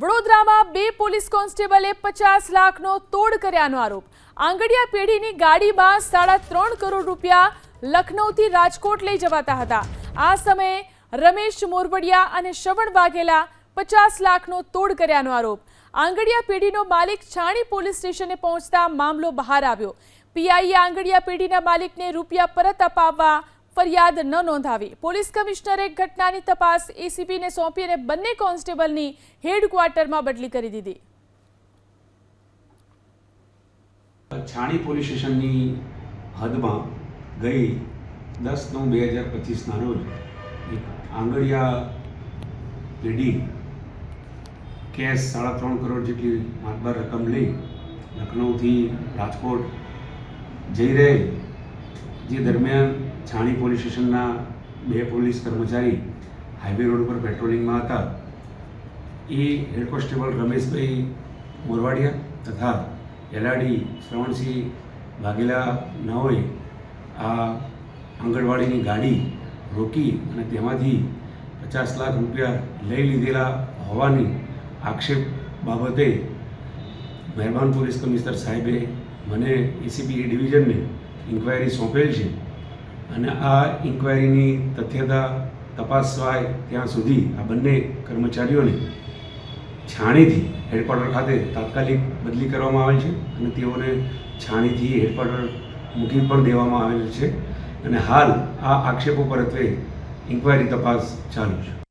વડોદરામાં બે પોલીસ કોન્સ્ટેબલે પચાસ લાખનો તોડ કર્યાનો આરોપ. આંગડિયા પેઢીની ગાડીમાં સાડા ત્રણ કરોડ રૂપિયા લખનૌથી રાજકોટ લઈ જવાતા હતા. આ સમયે રમેશ મોરવડિયા અને શ્રવણ વાઘેલા પચાસ લાખનો તોડ કર્યાનો આરોપ. આંગડિયા પેઢીનો માલિક છાણી પોલીસ સ્ટેશને પહોંચતા મામલો બહાર આવ્યો. પીઆઈએ આંગડિયા પેઢીના માલિકને રૂપિયા પરત અપાવવા ફરિયાદ ન નોંધાવી પોલીસ કમિશનરે ઘટનાની તપાસ એસીપીને સોંપી અને બંને કોન્સ્ટેબલની હેડક્વાર્ટરમાં બદલી કરી દીધી છાણી પોલીસ સ્ટેશનની હદમાં ગઈ દસ નવ બે હજાર પચીસના રોજ એક આંગળિયા પેઢી કેશ સાડા ત્રણ કરોડ જેટલી માતબાર રકમ લઈ લખનૌથી રાજકોટ જઈ રહે જે દરમિયાન છાણી પોલીસ સ્ટેશનના બે પોલીસ કર્મચારી હાઈવે રોડ પર પેટ્રોલિંગમાં હતા. એ હેડ કોન્સ્ટેબલ રમેશભાઈ મોરવાડિયા તથા એલાડી શ્રવણસિંહ વાઘેલા નાઓએ આ આંગણવાડીની ગાડી રોકી અને તેમાંથી પચાસ લાખ રૂપિયા લઈ લીધેલા હોવાની આક્ષેપ બાબતે મહેરબાન પોલીસ કમિશનર સાહેબે મને એસીબી ડિવિઝનને ઇન્ક્વાયરી સોંપેલ છે. અને આ ઇન્ક્વાયરીની તથ્યતા તપાસવાય ત્યાં સુધી આ બંને કર્મચારીઓને છાણીથી હેડક્વાર્ટર ખાતે તાત્કાલિક બદલી કરવામાં આવેલ છે અને તેઓને છાણીથી હેડક્વાર્ટર મૂકી પણ દેવામાં આવેલ છે. અને હાલ આ આક્ષેપો પરત્વે ઇન્ક્વાયરી તપાસ ચાલુ છે.